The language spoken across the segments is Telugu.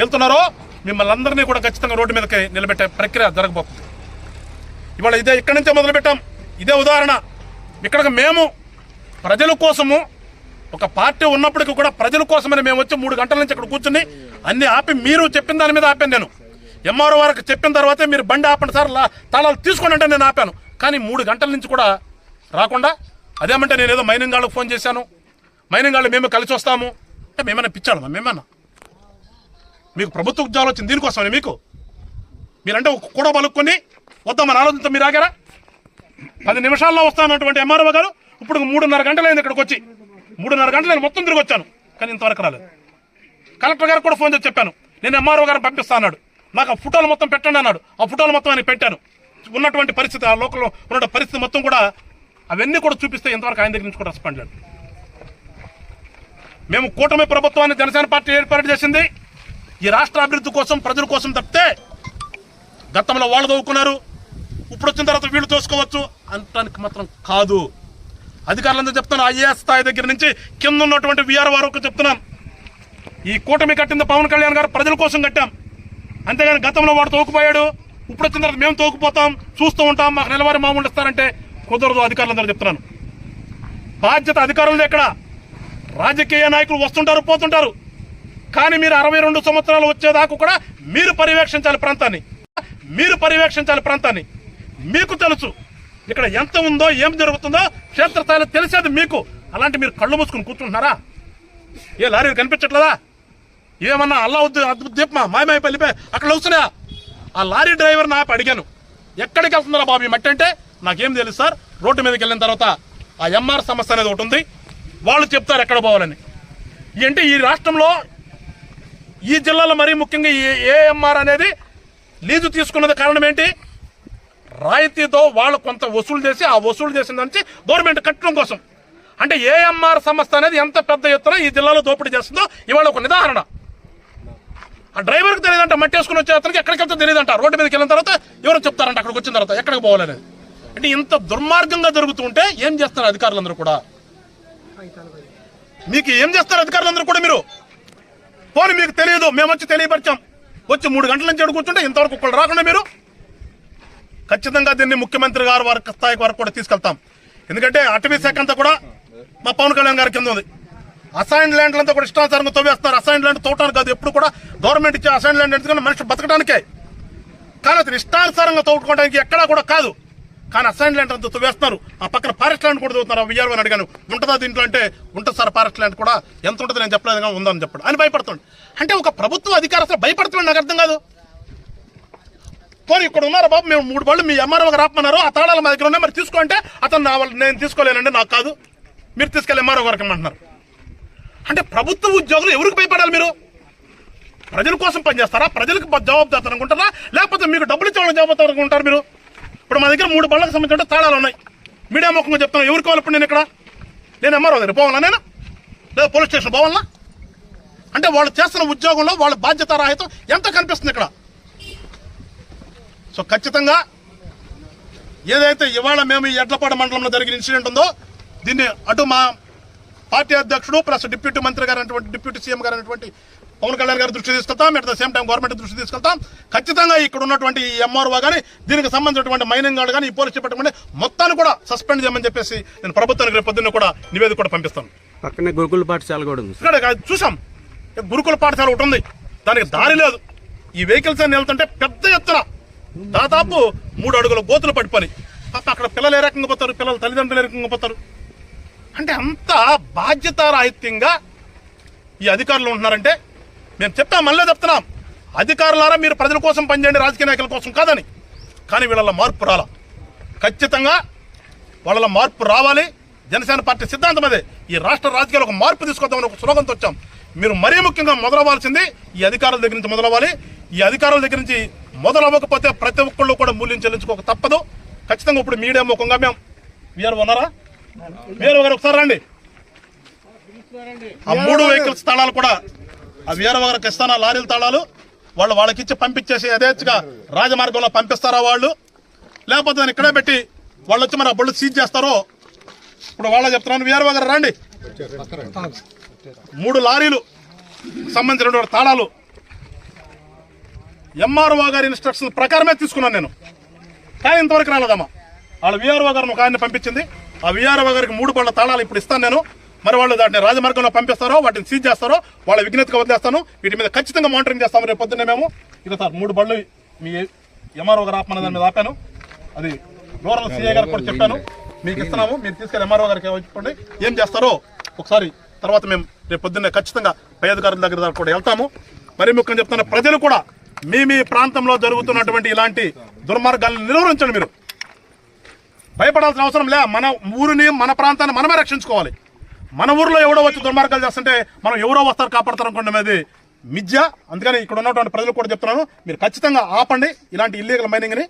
వెళ్తున్నారో మిమ్మల్ని అందరినీ కూడా ఖచ్చితంగా రోడ్డు మీదకి నిలబెట్టే ప్రక్రియ జరగబోతుంది. ఇవాళ ఇదే ఇక్కడి నుంచే మొదలుపెట్టాం. ఇదే ఉదాహరణ. ఇక్కడికి మేము ప్రజల కోసము ఒక పార్టీ ఉన్నప్పటికీ కూడా ప్రజల కోసమని మేము వచ్చి మూడు గంటల నుంచి ఇక్కడ కూర్చుని అన్ని ఆపి మీరు చెప్పిన దాని మీద ఆపాను నేను. ఎంఆర్ఓ వారికి చెప్పిన తర్వాతే మీరు బండి ఆపండి సార్ తాళాలు తీసుకోండి అంటే నేను ఆపాను. కానీ మూడు గంటల నుంచి కూడా రాకుండా అదేమంటే నేను ఏదో మైనింగ్ వాళ్ళకి ఫోన్ చేశాను. మైనింగ్ వాళ్ళు మేము కలిసి వస్తాము. అంటే మేమైనా పిచ్చాడు మేమన్నా మీకు ప్రభుత్వ ఉద్యోగాలు వచ్చింది దీనికోసమని మీకు? మీరంటే ఒక కూడా పలుక్కొని వద్దామని ఆలోచనతో మీరు ఆగారా? పది నిమిషాల్లో వస్తానటువంటి ఎంఆర్ఓ గారు ఇప్పుడు మూడున్నర గంటలైంది ఇక్కడికి వచ్చి. మూడున్నర గంటలు నేను మొత్తం తిరిగి వచ్చాను కానీ ఇంతవరకు రాలేదు. కలెక్టర్ గారు కూడా ఫోన్ చేసి చెప్పాను నేను ఎంఆర్ఓ గారు పంపిస్తా అన్నాడు. నాకు ఆ ఫోటోలు మొత్తం పెట్టండి అన్నాడు. ఆ ఫోటోలు మొత్తం ఆయన పెట్టాను. ఉన్నటువంటి పరిస్థితి ఆ లోకల్లో ఉన్న పరిస్థితి మొత్తం కూడా అవన్నీ కూడా చూపిస్తే ఇంతవరకు ఆయన దగ్గర నుంచి కూడా రెస్పాండ్ లేదు. మేము కూటమి ప్రభుత్వాన్ని జనసేన పార్టీ ఏర్పాటు చేసింది. ఈ రాష్ట్ర అభివృద్ధి కోసం ప్రజల కోసం తప్పితే గతంలో వాళ్ళు తవ్వుకున్నారు ఇప్పుడు వచ్చిన తర్వాత వీళ్ళు తోసుకోవచ్చు అనటానికి మాత్రం కాదు. అధికారులందరూ చెప్తున్నాను ఐఏఎస్ స్థాయి దగ్గర నుంచి కింద ఉన్నటువంటి విఆర్ వరకు చెప్తున్నాం. ఈ కూటమి కట్టింది పవన్ కళ్యాణ్ గారు ప్రజల కోసం కట్టాం. అంతేగాని గతంలో వాడు తోకుపోయాడు. ఇప్పుడు వచ్చిన తర్వాత మేము తోకుపోతాం చూస్తూ ఉంటాం మాకు నెలవారీ మామూలు ఇస్తారంటే కుదరదు అధికారులందరూ చెప్తున్నాను. బాధ్యత అధికారులు ఎక్కడ రాజకీయ నాయకులు వస్తుంటారు పోతుంటారు. కానీ మీరు అరవై రెండు సంవత్సరాలు వచ్చేదాకా కూడా మీరు పర్యవేక్షించాలి ప్రాంతాన్ని. మీరు పర్యవేక్షించాలి ప్రాంతాన్ని. మీకు తెలుసు ఇక్కడ ఎంత ఉందో ఏం జరుగుతుందో క్షేత్రస్థాయిలో తెలిసేది మీకు. అలాంటి మీరు కళ్ళు మూసుకుని కూర్చుంటున్నారా? ఏ లారీలు కనిపించట్లేదా? ఏమన్నా అల్లావుద్దు అద్భుత దీపమా మాయమాయపల్లిపై అక్కడ వస్తున్నాయా? ఆ లారీ డ్రైవర్ నా అడిగాను. ఎక్కడికి వెళ్తున్నారా బాబు ఈ మట్టి అంటే? నాకేం తెలుసు సార్. రోడ్డు మీదకి వెళ్ళిన తర్వాత ఆ ఎంఆర్ సమస్య అనేది ఒకటి ఉంది. వాళ్ళు చెప్తారు ఎక్కడ పోవాలని. ఏంటి అంటే ఈ రాష్ట్రంలో ఈ జిల్లాలో మరీ ముఖ్యంగా ఈ ఏఎంఆర్ అనేది లీజు తీసుకున్నది కారణం ఏంటి? రాయితీతో వాళ్ళు కొంత వసూలు చేసి ఆ వసూలు చేసిన నుంచి గవర్నమెంట్ కట్టడం కోసం. అంటే ఏఎంఆర్ సంస్థ అనేది ఎంత పెద్ద ఎత్తున ఈ జిల్లాలో దోపిడీ చేస్తుందో ఇవాళ ఒక నిదాహరణ. ఆ డ్రైవర్కి తెలియదంట మట్టి వేసుకుని వచ్చే అతనికి ఎక్కడికి వెళ్తే తెలియదంట. రోడ్డు మీదకి వెళ్ళిన తర్వాత ఎవరు చెప్తారంట అక్కడికి వచ్చిన తర్వాత ఎక్కడికి పోవాలనేది. అంటే ఇంత దుర్మార్గంగా జరుగుతుంటే ఏం చేస్తారు అధికారులందరూ కూడా? మీకు ఏం చేస్తారు అధికారులందరూ కూడా మీరు? పోనీ మీకు తెలియదు మేము వచ్చి తెలియపరిచాం. వచ్చి మూడు గంటల నుంచి ఎడు కూర్చుంటే ఇంతవరకు ఒక్కళ్ళు రాకుండా మీరు? ఖచ్చితంగా దీన్ని ముఖ్యమంత్రి గారు వారి స్థాయికి వరకు కూడా తీసుకెళ్తాం. ఎందుకంటే అటవీ శాఖ అంతా కూడా మా పవన్ కళ్యాణ్ గారి కింద ఉంది. అసైన్ ల్యాండ్లంతా కూడా ఇష్టానుసారంగా తవ్వేస్తున్నారు. అసైన్ ల్యాండ్ తోటానికి కాదు ఎప్పుడు కూడా గవర్నమెంట్ ఇచ్చే అసైన్ ల్యాండ్ ఎందుకంటే మనిషి బతకడానికే. కానీ అతను ఇష్టానుసారంగా తోడుకోవడానికి ఎక్కడా కూడా కాదు. కానీ అసైన్ ల్యాండ్ అంతా వేస్తున్నారు ఆ పక్కన ఫారెస్ట్ ల్యాండ్ కూడా తవ్వుతున్నారు. విఆర్ఓ అని అడిగాను. ఉంటుందా దీంట్లో అంటే ఉంటుంది సార్ ఫారెస్ట్ ల్యాండ్ కూడా? ఎంత ఉంటుంది నేను చెప్పలేదు కానీ ఉందని చెప్పాడు. అని భయపడుతుంది అంటే ఒక ప్రభుత్వ అధికారి అసలు భయపడుతున్నాడు నాకు అర్థం కాదు. పోనీ ఇక్కడ ఉన్నారు బాబు? మేము మూడు బళ్ళు మీ ఎంఆర్ఓకి రాపమన్నారు ఆపమన్నారు. ఆ తాళాలు మా దగ్గర ఉన్నాయి. మరి తీసుకోంటే అతను నా వాళ్ళు నేను తీసుకోలేనండి నాకు కాదు. మీరు తీసుకెళ్ళి ఎంఆర్ఓ గారికి అంటున్నారు అంటే ప్రభుత్వ ఉద్యోగులు ఎవరికి భయపడాలి మీరు? ప్రజల కోసం పనిచేస్తారా? ప్రజలకు బ- జవాబుదారు అనుకుంటారా? లేకపోతే మీకు డబ్బులు ఇచ్చేవాళ్ళని జవాబుదారు అనుకుంటారు మీరు? ఇప్పుడు మా దగ్గర మూడు బళ్ళకు సంబంధించిన తాళాలు ఉన్నాయి. మీడియా ముఖంగా చెప్తాను ఎవరు కావాలి ఇప్పుడు నేను ఇక్కడ? నేను ఎంఆర్ఓ దగ్గర పోవాలా నేను? లేదా పోలీస్ స్టేషన్ పోవాలా? అంటే వాళ్ళు చేస్తున్న ఉద్యోగంలో వాళ్ళ బాధ్యత రాహితం ఎంత కనిపిస్తుంది ఇక్కడ? సో ఖచ్చితంగా ఏదైతే ఇవాళ మేము ఈ ఎడ్లపాడ మండలంలో జరిగిన ఇన్సిడెంట్ ఉందో దీన్ని అటు మా పార్టీ అధ్యక్షుడు ప్లస్ డిప్యూటీ మంత్రి గారు డిప్యూటీ సీఎం గారు పవన్ కళ్యాణ్ గారి దృష్టి తీసుకెళ్తాం at the same time government దృష్టి తీసుకెళ్తాం. ఖచ్చితంగా ఇక్కడ ఉన్నటువంటి ఎంఆర్ఓ కానీ దీనికి సంబంధించినటువంటి మైనింగ్ గార్డు కానీ ఈ పోలీస్ డిపార్ట్మెంట్ మొత్తాన్ని కూడా సస్పెండ్ చేయమని చెప్పేసి నేను ప్రభుత్వానికి పొద్దున్న కూడా నివేదిక కూడా పంపిస్తాను. పక్కనే గురుకుల పాఠశాల కూడా ఉంది ఇక్కడ చూసాం గురుకుల పాఠశాల ఒకటి ఉంది. దానికి దారి లేదు. ఈ వెహికల్స్ అన్ని వెళ్తుంటే పెద్ద ఎత్తున దాదాపు మూడు అడుగుల గోతులు పడిపోయి. పాప అక్కడ పిల్లలు ఏ రకంగా పోతారు? పిల్లల తల్లిదండ్రులు ఏ రకంగా పోతారు? అంటే అంత బాధ్యతారాహిత్యంగా ఈ అధికారులు ఉంటున్నారంటే మేము చెప్తాం మళ్ళీ చెప్తున్నాం. అధికారులారా మీరు ప్రజల కోసం పనిచేయండి రాజకీయ నాయకుల కోసం కాదని. కానీ వీళ్ళ మార్పు రాల. ఖచ్చితంగా వాళ్ళ మార్పు రావాలి. జనసేన పార్టీ సిద్ధాంతం అదే. ఈ రాష్ట్ర రాజకీయాలు ఒక మార్పు తీసుకొద్దామని ఒక స్లోగంతో వచ్చాం. మీరు మరీ ముఖ్యంగా మొదలవ్వాల్సింది ఈ అధికారుల దగ్గర నుంచి మొదలవ్వాలి. ఈ అధికారుల దగ్గర నుంచి మొదలవ్వకపోతే ప్రతి ఒక్కళ్ళు కూడా మూల్యం చెల్లించుకోక తప్పదు. ఖచ్చితంగా ఇప్పుడు మీడియా ముఖంగా మేము వీఆర్ ఉన్నారా? మీరు ఒకసారి రండి. ఆ మూడు వెహికల్స్ స్థానాలు కూడా ఆ వీఆర్ గారికి ఇస్తాను ఆ లారీల తాళాలు వాళ్ళు వాళ్ళకి ఇచ్చి పంపించేసి యథేచ్ఛగా రాజమార్గంలో పంపిస్తారా వాళ్ళు? లేకపోతే దాన్ని ఇక్కడే పెట్టి వాళ్ళు వచ్చి మన బళ్ళు సీజ్ చేస్తారో? ఇప్పుడు వాళ్ళ చెప్తున్నాను వీఆర్ గారు రండి. మూడు లారీలు సంబంధించినటువంటి తాళాలు. ఎంఆర్ఓ గారి ఇన్స్ట్రక్షన్ ప్రకారమే తీసుకున్నాను నేను. కానీ ఇంతవరకు రాలేదమ్మా. వాళ్ళ విఆర్ఓ గారిని ఒక ఆయన పంపించింది. ఆ విఆర్ఓ గారికి మూడు బళ్ళ తాళాలు ఇప్పుడు ఇస్తాను నేను. మరి వాళ్ళు దాన్ని రాజమార్గంలో పంపిస్తారో వాటిని సీజ్ చేస్తారో వాళ్ళ విజ్ఞతగా వదిలేస్తాను. వీటి మీద ఖచ్చితంగా మానిటరింగ్ చేస్తాము. రేపు పొద్దున్నే మేము ఇక సార్ మూడు బళ్ళు మీ ఎంఆర్ఓ గారు ఆపమన్న దాని మీద ఆపాను. అది రూరల్ సీఏ గారు కూడా చెప్పాను. మీకు ఇస్తున్నాము. మీరు తీసుకెళ్ళి ఎంఆర్ఓ గారికి చెప్పండి. ఏం చేస్తారో ఒకసారి తర్వాత మేము రేపు పొద్దున్నే ఖచ్చితంగా పై అధికారుల దగ్గర కూడా వెళ్తాము. మరి ముఖ్యంగా చెప్తున్న ప్రజలు కూడా మీ మీ ప్రాంతంలో జరుగుతున్నటువంటి ఇలాంటి దుర్మార్గాలను నిర్వహించండి మీరు. భయపడాల్సిన అవసరం లే. మన ఊరిని మన ప్రాంతాన్ని మనమే రక్షించుకోవాలి. మన ఊరిలో ఎవడో వచ్చి దుర్మార్గాలు చేస్తుంటే మనం ఎవరో వస్తారు కాపాడతారు అనుకోండి అనేది మిథ్య అందుకని ఇక్కడ ఉన్నటువంటి ప్రజలు కూడా చెప్తున్నాను మీరు ఖచ్చితంగా ఆపండి ఇలాంటి ఇల్లీగల్ మైనింగ్ని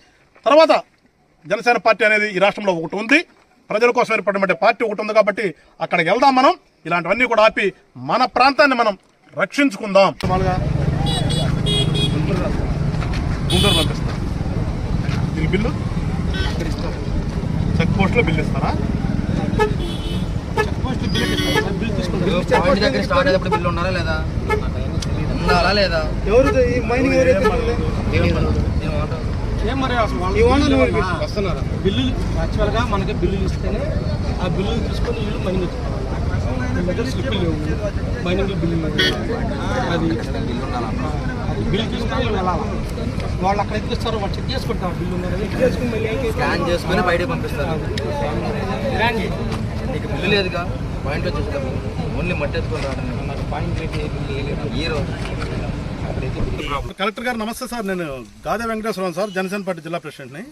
తర్వాత జనసేన పార్టీ అనేది ఈ రాష్ట్రంలో ఒకటి ఉంది. ప్రజల కోసం ఏర్పడినటువంటి పార్టీ ఒకటి ఉంది కాబట్టి అక్కడికి వెళ్దాం మనం. ఇలాంటివన్నీ కూడా ఆపి మన ప్రాంతాన్ని మనం రక్షించుకుందాం. గుంటూరు పంపిస్తారు బిల్లు? చెక్ పోస్ట్లో బిల్లు ఇస్తారా? దగ్గర స్టార్ట్ అయ్యేటప్పుడు బిల్లు ఉండాలా లేదా ఉండాలా లేదా ఎవరు ఈ మైనింగ్ ఏం మరి బిల్లులు యాక్చువల్గా మనకి బిల్లులు ఇస్తేనే ఆ బిల్లులు తీసుకొని వీళ్ళు మైనింగ్ వచ్చుకోవాలి స్లిప్ లేవు మైనింగ్ బిల్లు అది బిల్లు బిల్లు తీసుకొని వెళ్ళాలి వాళ్ళు అక్కడ ఎక్కిస్తారు వాళ్ళు చెక్ చేసుకుంటారు బిల్లు ఉందని చేసుకుని మళ్ళీ స్కాన్ చేసుకొని బయటకు పంపిస్తారు నీకు లేదుగా పాయింట్ వచ్చేసేటప్పుడు ఓన్లీ మట్టి రావడం పాయింట్ ఈ రోజు కలెక్టర్ గారు నమస్తే సార్. నేను గాదే వెంకటేశ్వరరావు సార్ జనసేన పార్టీ జిల్లా ప్రెసిడెంట్ని.